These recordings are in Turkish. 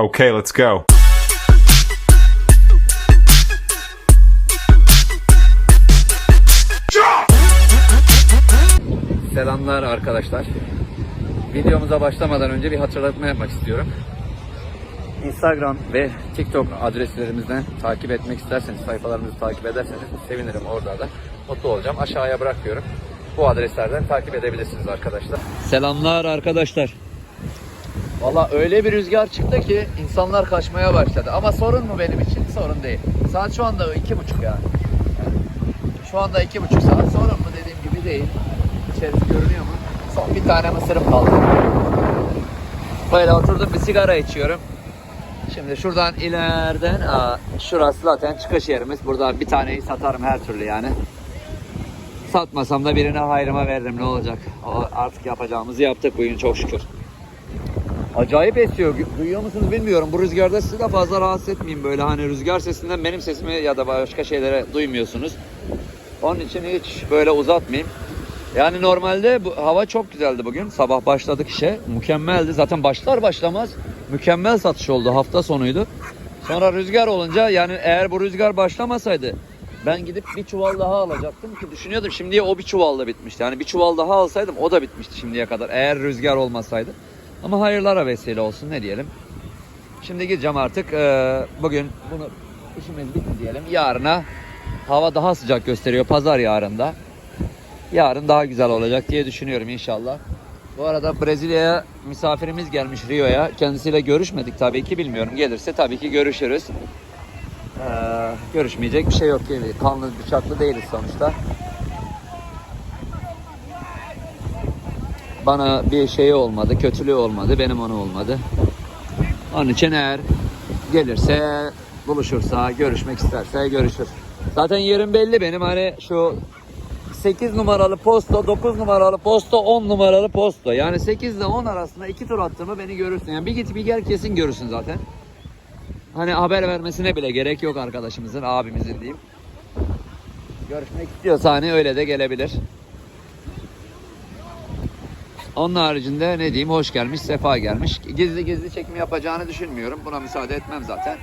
Okay, let's go. Selamlar arkadaşlar. Videomuza başlamadan önce bir hatırlatma yapmak istiyorum. Instagram ve TikTok adreslerimizden takip etmek isterseniz, sayfalarımızı takip ederseniz sevinirim orada da. Mutlu olacağım. Aşağıya bırakıyorum. Bu adreslerden takip edebilirsiniz arkadaşlar. Selamlar arkadaşlar. Valla öyle bir rüzgar çıktı ki insanlar kaçmaya başladı. Ama sorun mu benim için? Sorun değil. Saat şu anda iki buçuk yani. Şu anda iki buçuk saat. Sorun mu dediğim gibi değil. İçerisi görünüyor mu? Son bir tane mısırım kaldı. Böyle oturdum bir sigara içiyorum. Şimdi şuradan ileriden, aa, şurası zaten çıkış yerimiz. Burada bir taneyi satarım her türlü yani. Satmasam da birine hayrıma veririm ne olacak. O artık yapacağımızı yaptık bugün çok şükür. Acayip esiyor. Duyuyor musunuz bilmiyorum. Bu rüzgarda sizi de fazla rahatsız etmeyeyim böyle. Hani rüzgar sesinden benim sesimi ya da başka şeylere duymuyorsunuz. Onun için hiç böyle uzatmayayım. Yani normalde bu hava çok güzeldi bugün. Sabah başladık işe. Mükemmeldi. Zaten başlar başlamaz mükemmel satış oldu. Hafta sonuydu. Sonra rüzgar olunca yani eğer bu rüzgar başlamasaydı ben gidip bir çuval daha alacaktım ki düşünüyordum şimdiye o bir çuval da bitmişti. Yani bir çuval daha alsaydım o da bitmişti şimdiye kadar eğer rüzgar olmasaydı. Ama hayırlara vesile olsun ne diyelim. Şimdi gideceğim artık. Ee, bugün bunu işimiz bitti diyelim. Yarına hava daha sıcak gösteriyor. Pazar yarında. Yarın daha güzel olacak diye düşünüyorum inşallah. Bu arada Brezilya'ya misafirimiz gelmiş Rio'ya. Kendisiyle görüşmedik tabii ki bilmiyorum. Gelirse tabii ki görüşürüz. Ee, görüşmeyecek bir şey yok. Kanlı bıçaklı değiliz sonuçta. Bana bir şeyi olmadı, kötülüğü olmadı, benim onu olmadı. Onun için eğer gelirse, buluşursa, görüşmek isterse görüşür. Zaten yerim belli benim hani şu 8 numaralı posta, 9 numaralı posta, 10 numaralı posta. Yani 8 ile 10 arasında iki tur attığımı beni görürsün. Yani bir git bir gel kesin görürsün zaten. Hani haber vermesine bile gerek yok arkadaşımızın, abimizin diyeyim. Görüşmek istiyorsa hani öyle de gelebilir. Onun haricinde ne diyeyim hoş gelmiş, sefa gelmiş. Gizli gizli çekim yapacağını düşünmüyorum. Buna müsaade etmem zaten.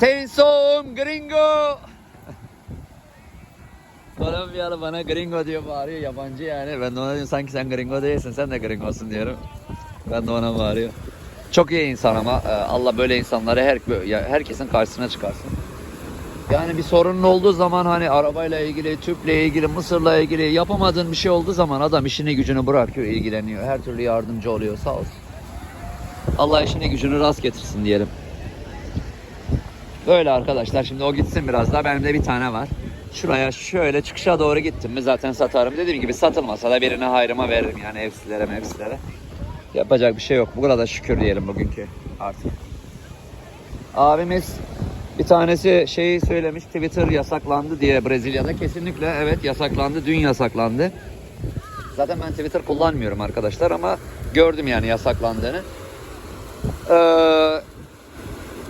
Tensom gringo. Kolombiyalı bana gringo diyor bağırıyor yabancı yani. Ben de ona diyorum sanki sen gringo değilsin sen de gringosun diyorum. Ben de ona bağırıyor. Çok iyi insan ama e, Allah böyle insanları her herkesin karşısına çıkarsın. Yani bir sorunun olduğu zaman hani arabayla ilgili, tüple ilgili, mısırla ilgili yapamadığın bir şey olduğu zaman adam işini gücünü bırakıyor, ilgileniyor. Her türlü yardımcı oluyor sağ olsun. Allah işini gücünü rast getirsin diyelim. Böyle arkadaşlar şimdi o gitsin biraz daha. Benim de bir tane var. Şuraya şöyle çıkışa doğru gittim mi zaten satarım. Dediğim gibi satılmasa da birine hayrıma veririm yani evsizlere mevsizlere. Yapacak bir şey yok. Bu kadar şükür diyelim bugünkü artık. Abimiz bir tanesi şeyi söylemiş Twitter yasaklandı diye Brezilya'da. Kesinlikle evet yasaklandı. Dün yasaklandı. Zaten ben Twitter kullanmıyorum arkadaşlar ama gördüm yani yasaklandığını. Ee,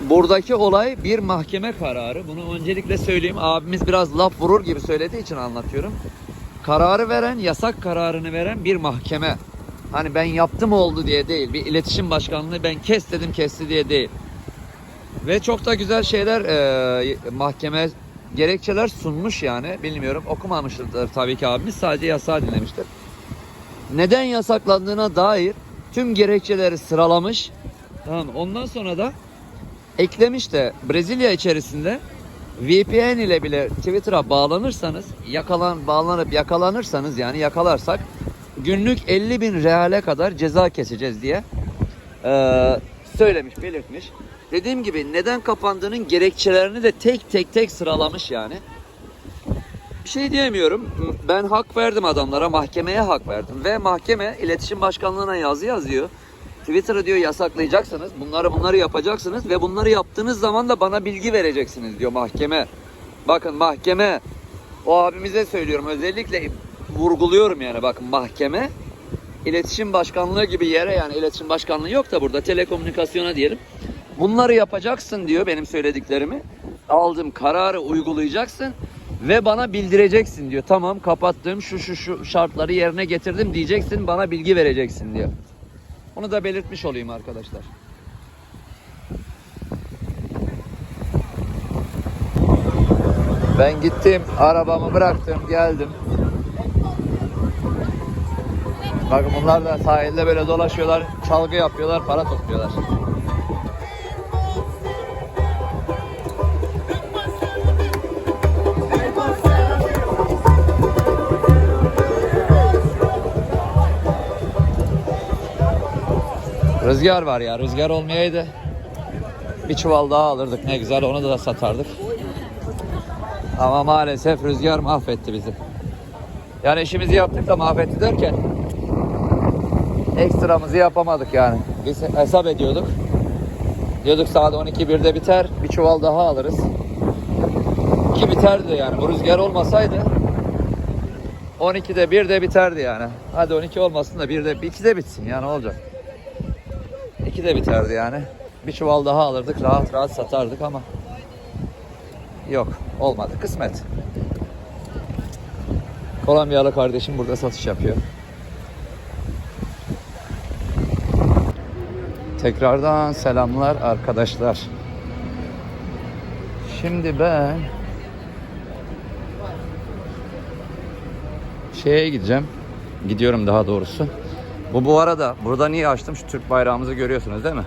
buradaki olay bir mahkeme kararı. Bunu öncelikle söyleyeyim. Abimiz biraz laf vurur gibi söylediği için anlatıyorum. Kararı veren, yasak kararını veren bir mahkeme. Hani ben yaptım oldu diye değil. Bir iletişim başkanlığı ben kes dedim kesti diye değil. Ve çok da güzel şeyler e, mahkeme gerekçeler sunmuş yani. Bilmiyorum okumamıştır tabii ki abimiz. Sadece yasağı dinlemiştir. Neden yasaklandığına dair tüm gerekçeleri sıralamış. Tamam? Ondan sonra da eklemiş de Brezilya içerisinde VPN ile bile Twitter'a bağlanırsanız yakalan bağlanıp yakalanırsanız yani yakalarsak günlük 50 bin reale kadar ceza keseceğiz diye eee, söylemiş belirtmiş. Dediğim gibi neden kapandığının gerekçelerini de tek tek tek sıralamış yani. Bir şey diyemiyorum. Ben hak verdim adamlara, mahkemeye hak verdim ve mahkeme iletişim başkanlığına yazı yazıyor. Twitter'ı diyor yasaklayacaksınız. Bunları bunları yapacaksınız ve bunları yaptığınız zaman da bana bilgi vereceksiniz diyor mahkeme. Bakın mahkeme o abimize söylüyorum özellikle vurguluyorum yani bakın mahkeme iletişim başkanlığı gibi yere yani iletişim başkanlığı yok da burada telekomünikasyona diyelim. Bunları yapacaksın diyor benim söylediklerimi. Aldığım kararı uygulayacaksın ve bana bildireceksin diyor. Tamam kapattım şu şu şu şartları yerine getirdim diyeceksin bana bilgi vereceksin diyor. Onu da belirtmiş olayım arkadaşlar. Ben gittim, arabamı bıraktım, geldim. Bakın bunlar da sahilde böyle dolaşıyorlar, çalgı yapıyorlar, para topluyorlar. Rüzgar var ya, rüzgar olmayaydı. Bir çuval daha alırdık ne güzel, onu da satardık. Ama maalesef rüzgar mahvetti bizi. Yani işimizi yaptık da mahvetti derken ekstramızı yapamadık yani. Biz hesap ediyorduk. Diyorduk saat 12.1'de biter. Bir çuval daha alırız. Ki biterdi yani. Bu rüzgar olmasaydı 12'de 1'de biterdi yani. Hadi 12 olmasın da 1'de 2'de bitsin yani olacak. 2'de biterdi yani. Bir çuval daha alırdık. Rahat rahat satardık ama yok olmadı. Kısmet. Kolombiyalı kardeşim burada satış yapıyor. Tekrardan selamlar arkadaşlar. Şimdi ben şeye gideceğim. Gidiyorum daha doğrusu. Bu bu arada burada niye açtım? Şu Türk bayrağımızı görüyorsunuz değil mi?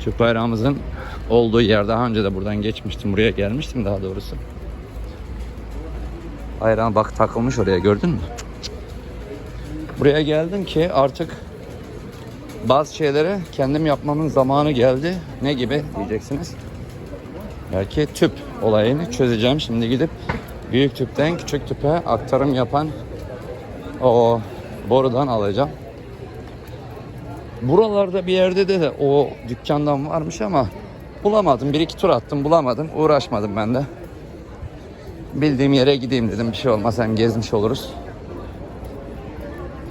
Türk bayrağımızın olduğu yer daha önce de buradan geçmiştim. Buraya gelmiştim daha doğrusu. Bayrağın bak takılmış oraya gördün mü? Buraya geldim ki artık bazı şeyleri kendim yapmamın zamanı geldi. Ne gibi diyeceksiniz. Belki tüp olayını çözeceğim. Şimdi gidip büyük tüpten küçük tüpe aktarım yapan o borudan alacağım. Buralarda bir yerde de, o dükkandan varmış ama bulamadım. Bir iki tur attım bulamadım. Uğraşmadım ben de. Bildiğim yere gideyim dedim. Bir şey olmaz hem gezmiş oluruz.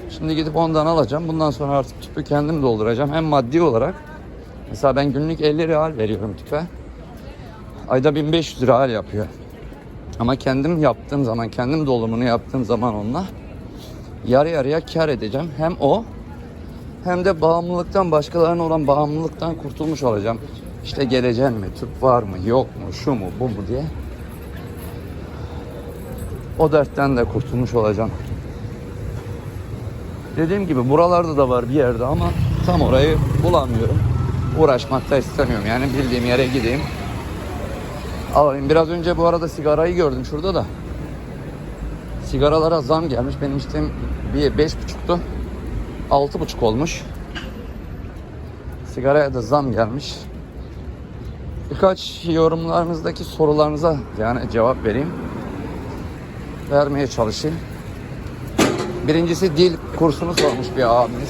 Şimdi gidip ondan alacağım. Bundan sonra artık tüpü kendim dolduracağım. Hem maddi olarak. Mesela ben günlük 50 real veriyorum tüpe. Ayda 1500 real yapıyor. Ama kendim yaptığım zaman, kendim dolumunu yaptığım zaman onunla yarı yarıya kar edeceğim. Hem o hem de bağımlılıktan, başkalarına olan bağımlılıktan kurtulmuş olacağım. İşte geleceksin mi, tüp var mı, yok mu, şu mu, bu mu diye. O dertten de kurtulmuş olacağım. Dediğim gibi buralarda da var bir yerde ama tam orayı bulamıyorum. Uğraşmak da istemiyorum. Yani bildiğim yere gideyim. Alayım. Biraz önce bu arada sigarayı gördüm şurada da. Sigaralara zam gelmiş. Benim içtiğim bir beş buçuktu. Altı buçuk olmuş. Sigaraya da zam gelmiş. Birkaç yorumlarınızdaki sorularınıza yani cevap vereyim. Vermeye çalışayım. Birincisi dil kursunu sormuş bir abimiz.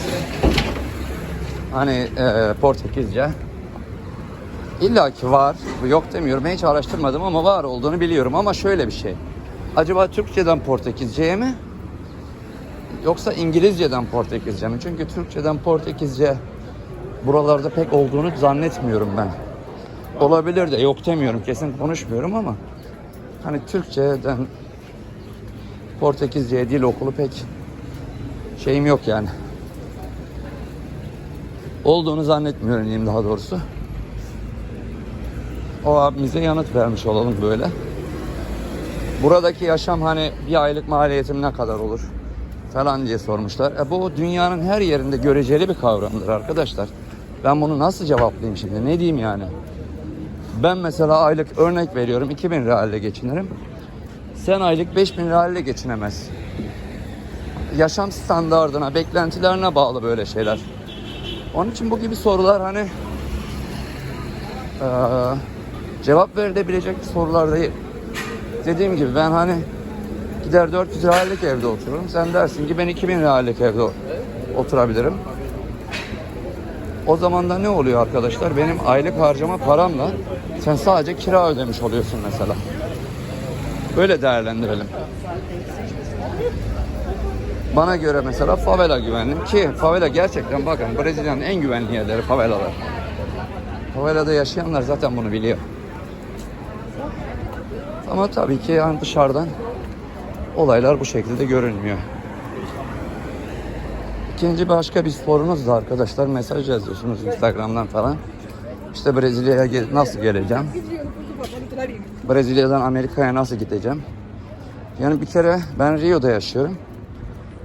Hani e, Portekizce. İlla ki var. Yok demiyorum. Hiç araştırmadım ama var olduğunu biliyorum. Ama şöyle bir şey. Acaba Türkçeden Portekizceye mi? Yoksa İngilizceden Portekizce mi? Çünkü Türkçeden Portekizce buralarda pek olduğunu zannetmiyorum ben. Olabilir de yok demiyorum. Kesin konuşmuyorum ama hani Türkçeden Portekizce dil okulu pek şeyim yok yani. Olduğunu zannetmiyorum diyeyim daha doğrusu. O abimize yanıt vermiş olalım böyle. Buradaki yaşam hani bir aylık maliyetim ne kadar olur falan diye sormuşlar. E bu dünyanın her yerinde göreceli bir kavramdır arkadaşlar. Ben bunu nasıl cevaplayayım şimdi? Ne diyeyim yani? Ben mesela aylık örnek veriyorum 2000 realle geçinirim. Sen aylık 5000 realle geçinemez. Yaşam standardına, beklentilerine bağlı böyle şeyler. Onun için bu gibi sorular hani eee, cevap verilebilecek sorular değil. Dediğim gibi ben hani gider 400 liralık evde otururum. Sen dersin ki ben 2000 liralık evde oturabilirim. O zaman da ne oluyor arkadaşlar? Benim aylık harcama paramla sen sadece kira ödemiş oluyorsun mesela. Böyle değerlendirelim. Bana göre mesela favela güvenli ki favela gerçekten bakın Brezilya'nın en güvenli yerleri favelalar. Favelada yaşayanlar zaten bunu biliyor. Ama tabii ki yani dışarıdan olaylar bu şekilde görünmüyor. İkinci başka bir sorunuz da arkadaşlar mesaj yazıyorsunuz Instagram'dan falan. İşte Brezilya'ya gel- nasıl geleceğim? Brezilya'dan Amerika'ya nasıl gideceğim? Yani bir kere ben Rio'da yaşıyorum.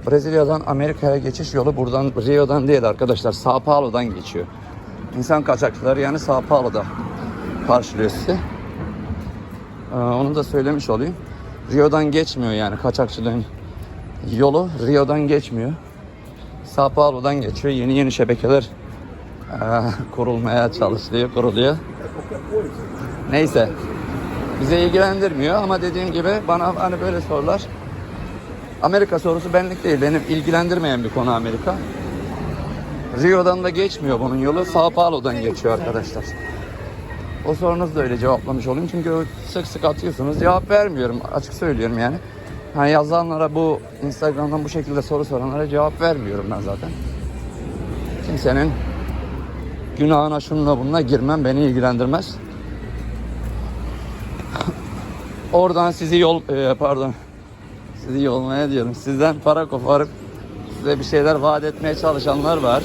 Brezilya'dan Amerika'ya geçiş yolu buradan Rio'dan değil arkadaşlar. Sao Paulo'dan geçiyor. İnsan kaçakçıları yani Sao Paulo'da karşılıyor sizi. Ee, onu da söylemiş olayım. Rio'dan geçmiyor yani kaçakçılığın yolu Rio'dan geçmiyor. Sao Paulo'dan geçiyor. Yeni yeni şebekeler eee, kurulmaya çalışılıyor, kuruluyor. Neyse. Bize ilgilendirmiyor ama dediğim gibi bana hani böyle sorular Amerika sorusu benlik değil. Benim ilgilendirmeyen bir konu Amerika. Rio'dan da geçmiyor bunun yolu. Sao Paulo'dan geçiyor arkadaşlar. O sorunuzu da öyle cevaplamış olayım. Çünkü sık sık atıyorsunuz. Cevap vermiyorum. Açık söylüyorum yani. Hani yazanlara bu Instagram'dan bu şekilde soru soranlara cevap vermiyorum ben zaten. Kimsenin günahına şununla bununla girmem beni ilgilendirmez. Oradan sizi yol e, pardon sizi yolmaya diyorum. Sizden para koparıp size bir şeyler vaat etmeye çalışanlar var.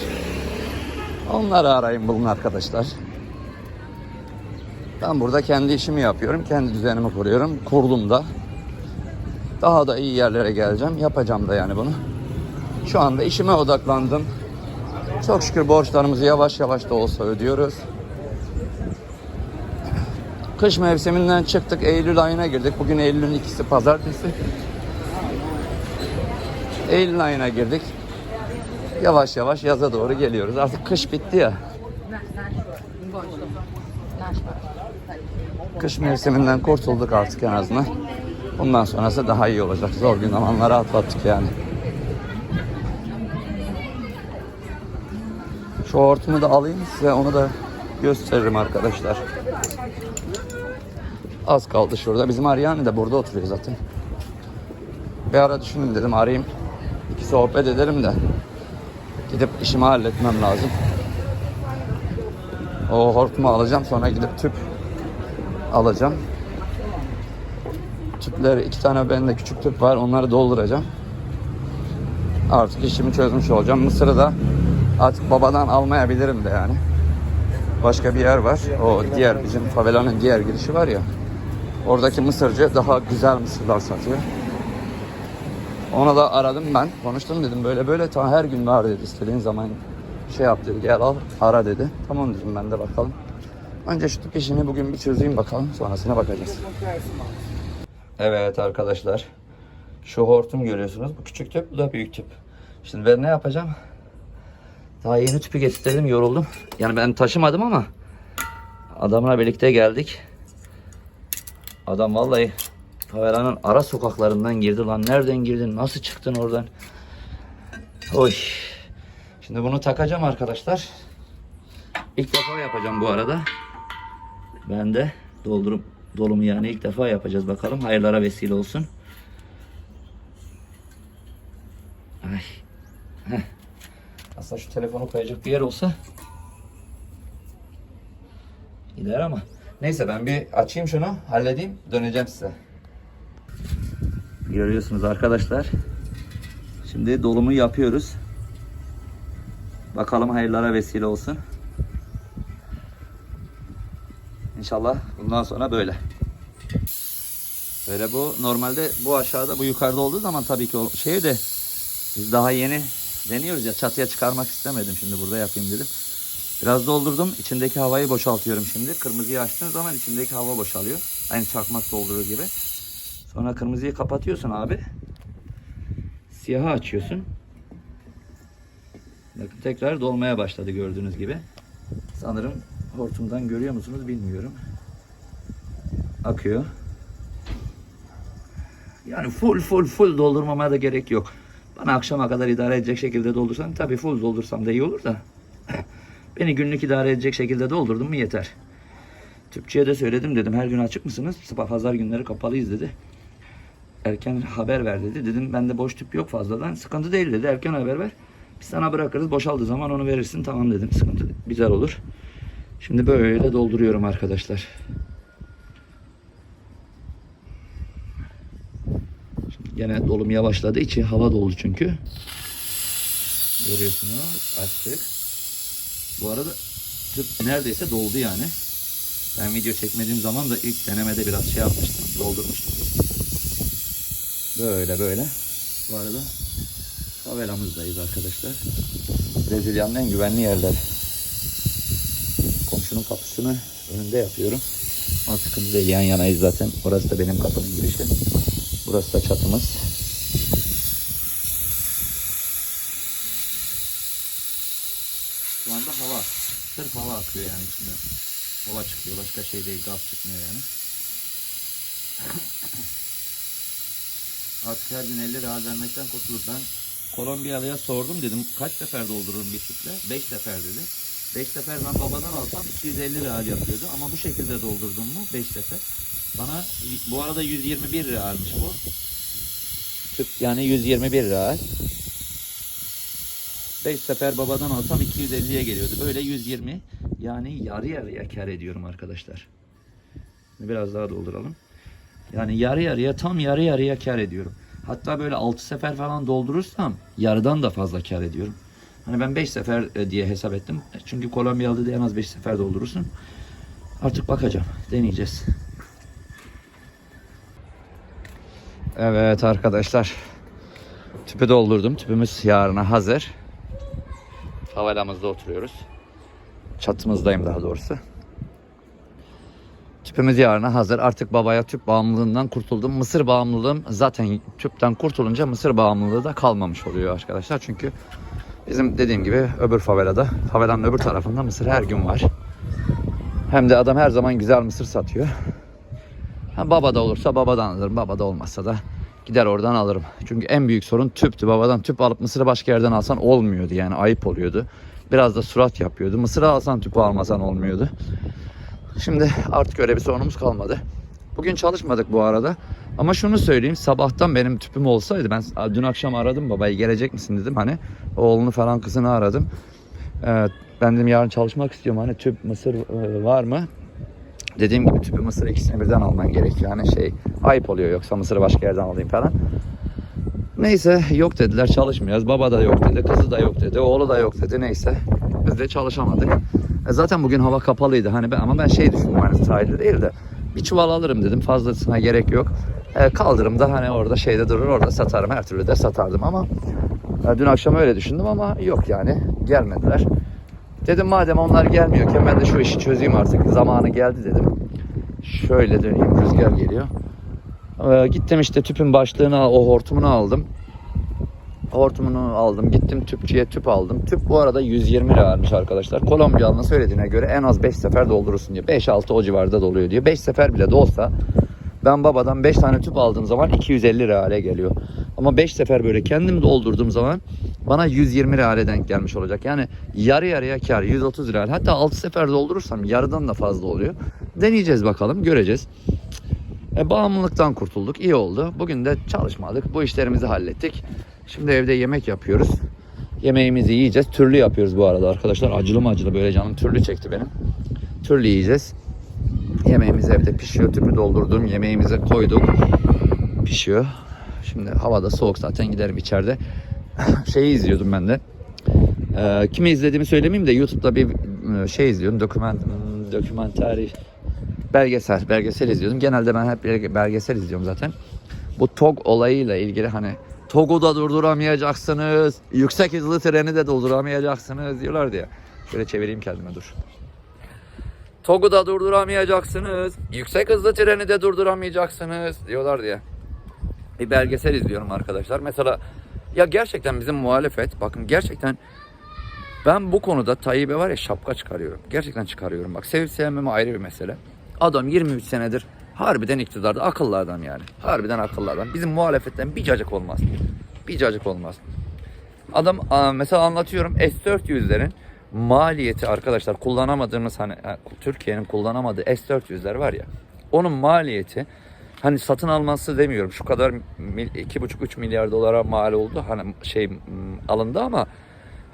Onları arayın bulun arkadaşlar. Ben burada kendi işimi yapıyorum. Kendi düzenimi kuruyorum. Kurdum da. Daha da iyi yerlere geleceğim. Yapacağım da yani bunu. Şu anda işime odaklandım. Çok şükür borçlarımızı yavaş yavaş da olsa ödüyoruz. Kış mevsiminden çıktık. Eylül ayına girdik. Bugün Eylül'ün ikisi pazartesi. Eylül ayına girdik. Yavaş yavaş yaza doğru geliyoruz. Artık kış bitti ya. Kış mevsiminden kurtulduk artık en azından. Bundan sonrası daha iyi olacak. Zor gün zamanları atlattık yani. Şu hortumu da alayım size onu da gösteririm arkadaşlar. Az kaldı şurada. Bizim Ariyani de burada oturuyor zaten. Bir ara düşündüm dedim arayayım. İki sohbet edelim de. Gidip işimi halletmem lazım. O hortumu alacağım sonra gidip tüp alacağım. Tüpler iki tane bende küçük tüp var onları dolduracağım. Artık işimi çözmüş olacağım. Mısır'ı da artık babadan almayabilirim de yani. Başka bir yer var. O diğer bizim favelanın diğer girişi var ya. Oradaki mısırcı daha güzel mısırlar satıyor. Ona da aradım ben. Konuştum dedim böyle böyle ta her gün var dedi. İstediğin zaman şey yap dedi. Gel al ara dedi. Tamam dedim ben de bakalım. Önce şu tüp işini bugün bir çözeyim bakalım. Sonrasına bakacağız. Evet arkadaşlar. Şu hortum görüyorsunuz. Bu küçük tüp, bu da büyük tüp. Şimdi ben ne yapacağım? Daha yeni tüpü getirdim, yoruldum. Yani ben taşımadım ama adamla birlikte geldik. Adam vallahi favelanın ara sokaklarından girdi lan. Nereden girdin? Nasıl çıktın oradan? Oy. Şimdi bunu takacağım arkadaşlar. İlk defa yapacağım bu arada. Ben de doldurup dolumu yani ilk defa yapacağız bakalım. Hayırlara vesile olsun. Ay. Heh. Aslında şu telefonu koyacak bir yer olsa gider ama. Neyse ben bir açayım şunu, halledeyim, döneceğim size. Görüyorsunuz arkadaşlar. Şimdi dolumu yapıyoruz. Bakalım hayırlara vesile olsun. İnşallah bundan sonra böyle. Böyle bu normalde bu aşağıda bu yukarıda olduğu zaman tabii ki o şey de biz daha yeni deniyoruz ya çatıya çıkarmak istemedim şimdi burada yapayım dedim. Biraz doldurdum. İçindeki havayı boşaltıyorum şimdi. Kırmızıyı açtığın zaman içindeki hava boşalıyor. Aynı çakmak doldurur gibi. Sonra kırmızıyı kapatıyorsun abi. Siyahı açıyorsun. Bakın tekrar dolmaya başladı gördüğünüz gibi. Sanırım hortumdan görüyor musunuz bilmiyorum. Akıyor. Yani full full full doldurmama da gerek yok. Bana akşama kadar idare edecek şekilde doldursan tabii full doldursam da iyi olur da. Beni günlük idare edecek şekilde doldurdum mu yeter. Tüpçüye de söyledim dedim her gün açık mısınız? Sabah pazar günleri kapalıyız dedi. Erken haber ver dedi. Dedim bende boş tüp yok fazladan. Sıkıntı değil dedi. Erken haber ver. Sana bırakırız. Boşaldığı zaman onu verirsin. Tamam dedim. Sıkıntı güzel olur. Şimdi böyle dolduruyorum arkadaşlar. Şimdi gene dolum yavaşladı. İçi hava doldu çünkü. Görüyorsunuz. Açtık. Bu arada neredeyse doldu yani. Ben video çekmediğim zaman da ilk denemede biraz şey yapmıştım, doldurmuştum. Böyle böyle. Bu arada favelamızdayız arkadaşlar. Brezilya'nın en güvenli yerler. Komşunun kapısını önünde yapıyorum. Ama sıkıntı değil yan yanayız zaten. Orası da benim kapının girişi. Burası da çatımız. Şu anda hava. Sırf hava akıyor yani içinden. Hava çıkıyor. Başka şey değil. Gaz çıkmıyor yani. Artık her gün 50 lira vermekten kurtulup ben Kolombiyalıya sordum dedim kaç sefer doldururum bir tüple? 5 sefer dedi. 5 sefer ben babadan alsam 250 lira yapıyordu ama bu şekilde doldurdum mu 5 sefer. Bana bu arada 121 liraymış bu. Tüp yani 121 lira. 5 sefer babadan alsam 250'ye geliyordu. Böyle 120 yani yarı yarıya kar ediyorum arkadaşlar. Biraz daha dolduralım. Yani yarı yarıya tam yarı yarıya kar ediyorum. Hatta böyle 6 sefer falan doldurursam yarıdan da fazla kar ediyorum. Hani ben 5 sefer e, diye hesap ettim. Çünkü Kolombiyalı da en az 5 sefer doldurursun. Artık bakacağım. Deneyeceğiz. Evet arkadaşlar. Tüpü doldurdum. Tüpümüz yarına hazır. Favelamızda oturuyoruz. Çatımızdayım daha doğrusu. Tüpümüz yarına hazır. Artık babaya tüp bağımlılığından kurtuldum. Mısır bağımlılığım zaten tüpten kurtulunca mısır bağımlılığı da kalmamış oluyor arkadaşlar. Çünkü bizim dediğim gibi öbür favelada, favelanın öbür tarafında mısır her gün var. Hem de adam her zaman güzel mısır satıyor. Ha, baba da olursa babadan alırım. Baba da olmazsa da gider oradan alırım. Çünkü en büyük sorun tüptü. Babadan tüp alıp mısırı başka yerden alsan olmuyordu. Yani ayıp oluyordu. Biraz da surat yapıyordu. Mısırı alsan tüpü almasan olmuyordu. Şimdi artık öyle bir sorunumuz kalmadı. Bugün çalışmadık bu arada. Ama şunu söyleyeyim sabahtan benim tüpüm olsaydı ben dün akşam aradım babayı gelecek misin dedim hani oğlunu falan kızını aradım. Ee, ben dedim yarın çalışmak istiyorum hani tüp mısır e, var mı? Dediğim gibi tüpü mısır ikisini birden alman gerekiyor. Hani şey ayıp oluyor yoksa mısırı başka yerden alayım falan. Neyse yok dediler çalışmıyoruz. Baba da yok dedi, kızı da yok dedi, oğlu da yok dedi. Neyse biz de çalışamadık. E zaten bugün hava kapalıydı hani ben ama ben şey düşündüm hani sahilde değil de bir çuval alırım dedim fazlasına gerek yok. E, kaldırımda hani orada şeyde durur orada satarım her türlü de satardım ama e, dün akşam öyle düşündüm ama yok yani gelmediler. Dedim madem onlar gelmiyorken ben de şu işi çözeyim artık zamanı geldi dedim. Şöyle döneyim rüzgar geliyor. E, gittim işte tüpün başlığını o hortumunu aldım. Hortumunu aldım. Gittim tüpçüye tüp aldım. Tüp bu arada 120 lira vermiş arkadaşlar. Kolombiyalı'nın söylediğine göre en az 5 sefer doldurursun diyor. 5-6 o civarda doluyor diyor. 5 sefer bile de olsa ben babadan 5 tane tüp aldığım zaman 250 lira hale geliyor. Ama 5 sefer böyle kendim doldurduğum zaman bana 120 lira hale denk gelmiş olacak. Yani yarı yarıya kar 130 lira. Hatta 6 sefer doldurursam yarıdan da fazla oluyor. Deneyeceğiz bakalım göreceğiz. E, bağımlılıktan kurtulduk. iyi oldu. Bugün de çalışmadık. Bu işlerimizi hallettik. Şimdi evde yemek yapıyoruz. Yemeğimizi yiyeceğiz. Türlü yapıyoruz bu arada arkadaşlar. Acılı mı acılı böyle canım türlü çekti benim. Türlü yiyeceğiz. Yemeğimiz evde pişiyor. Tüpü doldurdum. Yemeğimizi koyduk. Pişiyor. Şimdi havada soğuk zaten giderim içeride. Şeyi izliyordum ben de. Ee, kimi izlediğimi söylemeyeyim de YouTube'da bir e, şey izliyorum. Doküment, dokümantari belgesel, belgesel izliyordum. Genelde ben hep belge- belgesel izliyorum zaten. Bu TOG olayıyla ilgili hani TOG'u da durduramayacaksınız, yüksek hızlı treni de durduramayacaksınız diyorlar diye. Şöyle çevireyim kendime dur. TOG'u da durduramayacaksınız, yüksek hızlı treni de durduramayacaksınız diyorlar diye. Bir belgesel izliyorum arkadaşlar. Mesela ya gerçekten bizim muhalefet, bakın gerçekten ben bu konuda Tayyip'e var ya şapka çıkarıyorum. Gerçekten çıkarıyorum. Bak sevip sevmeme ayrı bir mesele. Adam 23 senedir harbiden iktidarda akıllı adam yani. Harbiden akıllı adam. Bizim muhalefetten bir cacık olmaz. Bir cacık olmaz. Adam mesela anlatıyorum S-400'lerin maliyeti arkadaşlar kullanamadığımız hani ha, Türkiye'nin kullanamadığı S-400'ler var ya. Onun maliyeti hani satın alması demiyorum şu kadar mil- 2,5-3 milyar dolara mal oldu hani şey alındı ama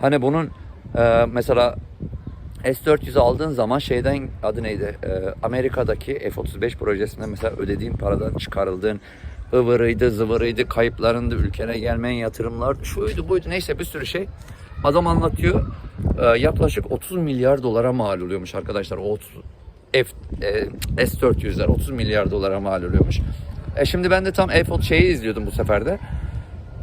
hani bunun e, mesela S-400'ü aldığın zaman şeyden adı neydi? E, Amerika'daki F-35 projesinde mesela ödediğin paradan çıkarıldığın ıvırıydı, zıvırıydı, kayıplarındı, ülkene gelmeyen yatırımlar, şuydu buydu neyse bir sürü şey. Adam anlatıyor. E, yaklaşık 30 milyar dolara mal oluyormuş arkadaşlar. O 30 F, e, S-400'ler 30 milyar dolara mal oluyormuş. E şimdi ben de tam F şeyi izliyordum bu sefer de.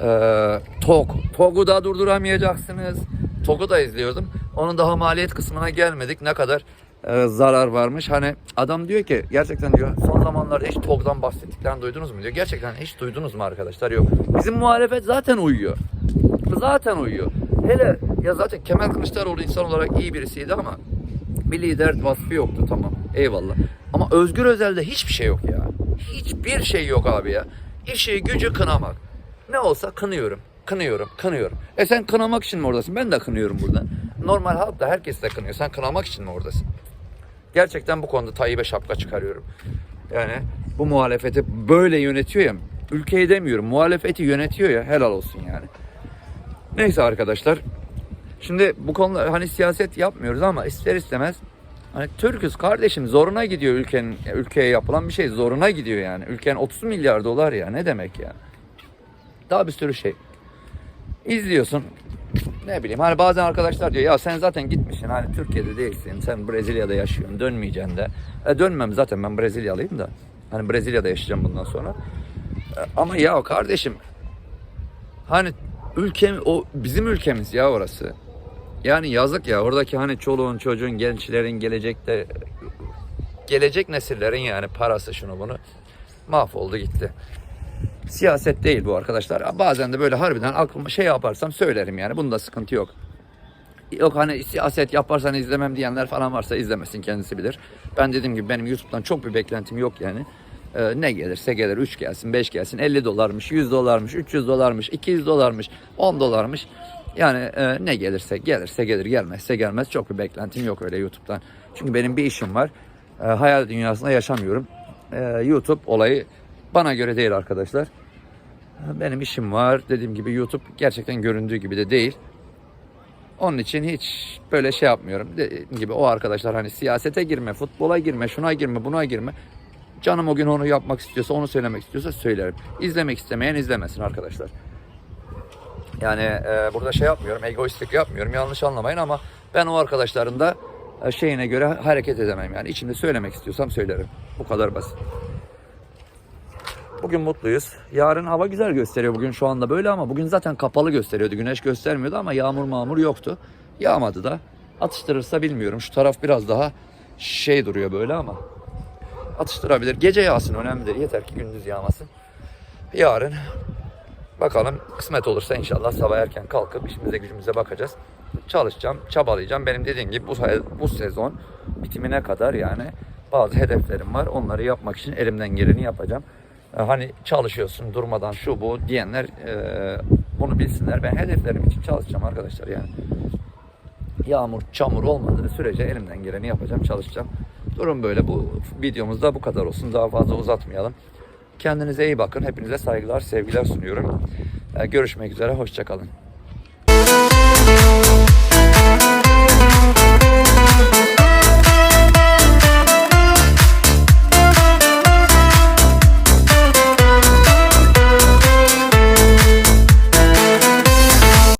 Ee, TOG. TOG'u da durduramayacaksınız. TOG'u da izliyordum. Onun daha maliyet kısmına gelmedik. Ne kadar e, zarar varmış. Hani adam diyor ki gerçekten diyor son zamanlarda hiç TOG'dan bahsettiklerini duydunuz mu diyor. Gerçekten hiç duydunuz mu arkadaşlar? Yok. Bizim muhalefet zaten uyuyor. Zaten uyuyor. Hele ya zaten Kemal Kılıçdaroğlu insan olarak iyi birisiydi ama bir lider vasfı yoktu tamam. Eyvallah. Ama Özgür Özel'de hiçbir şey yok ya. Hiçbir şey yok abi ya. İşi gücü kınamak. Ne olsa kınıyorum. Kınıyorum, kınıyorum. E sen kınamak için mi oradasın? Ben de kınıyorum burada. Normal halk da herkes de kınıyor. Sen kınamak için mi oradasın? Gerçekten bu konuda Tayyip'e şapka çıkarıyorum. Yani bu muhalefeti böyle yönetiyor ya. Ülkeyi demiyorum. Muhalefeti yönetiyor ya. Helal olsun yani. Neyse arkadaşlar. Şimdi bu konuda hani siyaset yapmıyoruz ama ister istemez hani Türküz kardeşim zoruna gidiyor ülkenin ülkeye yapılan bir şey zoruna gidiyor yani. Ülkenin 30 milyar dolar ya ne demek ya. Daha bir sürü şey. İzliyorsun. Ne bileyim hani bazen arkadaşlar diyor ya sen zaten gitmişsin hani Türkiye'de değilsin. Sen Brezilya'da yaşıyorsun. Dönmeyeceksin de. E, dönmem zaten ben Brezilyalıyım da. Hani Brezilya'da yaşayacağım bundan sonra. E, ama ya kardeşim hani ülkem o bizim ülkemiz ya orası. Yani yazık ya oradaki hani çoluğun çocuğun gençlerin gelecekte gelecek nesillerin yani parası şunu bunu mahvoldu gitti. Siyaset değil bu arkadaşlar. Bazen de böyle harbiden aklıma şey yaparsam söylerim yani. Bunda sıkıntı yok. Yok hani siyaset yaparsan izlemem diyenler falan varsa izlemesin kendisi bilir. Ben dediğim gibi benim YouTube'dan çok bir beklentim yok yani. Ee, ne gelirse gelir 3 gelsin 5 gelsin 50 dolarmış 100 dolarmış 300 dolarmış 200 dolarmış 10 dolarmış. Yani e, ne gelirse gelirse gelir gelmezse gelmez çok bir beklentim yok öyle YouTube'dan. Çünkü benim bir işim var. E, hayal dünyasında yaşamıyorum. E, YouTube olayı bana göre değil arkadaşlar. Benim işim var. Dediğim gibi YouTube gerçekten göründüğü gibi de değil. Onun için hiç böyle şey yapmıyorum. Dediğim gibi o arkadaşlar hani siyasete girme, futbola girme, şuna girme, buna girme. Canım o gün onu yapmak istiyorsa, onu söylemek istiyorsa söylerim. İzlemek istemeyen izlemesin arkadaşlar. Yani e, burada şey yapmıyorum, egoistlik yapmıyorum. Yanlış anlamayın ama ben o arkadaşların da e, şeyine göre hareket edemem. Yani içimde söylemek istiyorsam söylerim. Bu kadar basit. Bugün mutluyuz. Yarın hava güzel gösteriyor bugün şu anda böyle ama bugün zaten kapalı gösteriyordu. Güneş göstermiyordu ama yağmur mağmur yoktu. Yağmadı da. Atıştırırsa bilmiyorum. Şu taraf biraz daha şey duruyor böyle ama. Atıştırabilir. Gece yağsın önemli değil. Yeter ki gündüz yağmasın. Yarın bakalım kısmet olursa inşallah sabah erken kalkıp işimize gücümüze bakacağız. Çalışacağım, çabalayacağım. Benim dediğim gibi bu, bu sezon bitimine kadar yani bazı hedeflerim var. Onları yapmak için elimden geleni yapacağım. E, hani çalışıyorsun durmadan şu bu diyenler e, bunu bilsinler. Ben hedeflerim için çalışacağım arkadaşlar yani. Yağmur, çamur olmadığı sürece elimden geleni yapacağım, çalışacağım. Durum böyle. Bu videomuzda bu kadar olsun. Daha fazla uzatmayalım. Kendinize iyi bakın. Hepinize saygılar, sevgiler sunuyorum. E, görüşmek üzere. Hoşçakalın.